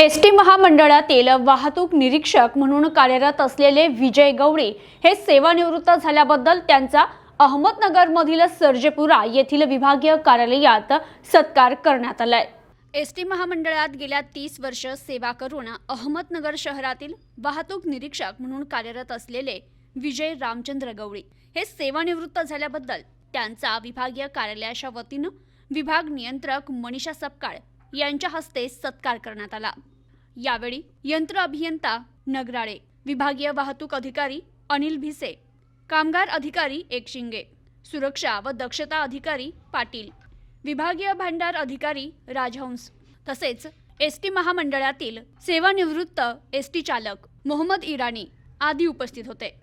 S T महामंडळातील वाहतूक निरीक्षक म्हणून कार्यरत असलेले विजय गवळी हे सेवानिवृत्त झाल्याबद्दल त्यांचा अहमदनगरमधील सर्जेपुरा येथील विभागीय कार्यालयात सत्कार करण्यात आलाय. एस टी महामंडळात गेल्या तीस वर्ष सेवा करून अहमदनगर शहरातील वाहतूक निरीक्षक म्हणून कार्यरत असलेले विजय रामचंद्र गवळी हे सेवानिवृत्त झाल्याबद्दल त्यांचा विभागीय कार्यालयाच्या वतीनं विभाग नियंत्रक मनीषा सपकाळ यांच्या हस्ते सत्कार करण्यात आला. यावेळी यंत्र अभियंता नगराळे विभागीय वाहतूक अधिकारी अनिल भिसे कामगार अधिकारी एकशिंगे सुरक्षा व दक्षता अधिकारी पाटील विभागीय भांडार अधिकारी राजहंस तसेच एस टी महामंडळातील सेवानिवृत्त एस टी चालक मोहम्मद इराणी आदी उपस्थित होते.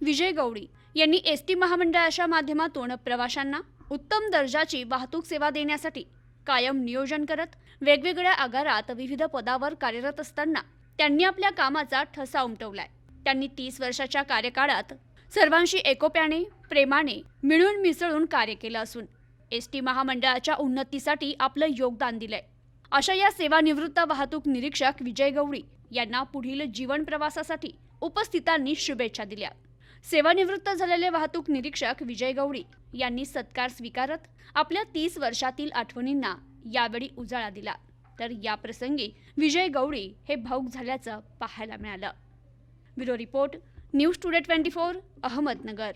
विजय गौडी यांनी एस टी महामंडळाच्या माध्यमातून प्रवाशांना उत्तम दर्जाची वाहतूक सेवा देण्यासाठी कायम नियोजन करत वेगवेगळ्या आगारात विविध पदावर कार्यरत असताना त्यांनी आपल्या कामाचा ठसा उमटवलाय. त्यांनी तीस वर्षाच्या कार्यकाळात सर्वांशी एकोप्याने प्रेमाने मिळून मिसळून कार्य केलं असून एस टी महामंडळाच्या उन्नतीसाठी आपलं योगदान दिलंय. अशा या सेवानिवृत्त वाहतूक निरीक्षक विजय गवळी यांना पुढील जीवन प्रवासासाठी उपस्थितांनी शुभेच्छा दिल्या. सेवानिवृत्त झालेले वाहतूक निरीक्षक विजय गवळी यांनी सत्कार स्वीकारत आपल्या तीस वर्षातील आठवणींना यावेळी उजाळा दिला. तर या प्रसंगी विजय गवळी हे भाऊक झाल्याचं पाहायला मिळालं. Bureau report news today twenty four Ahmednagar.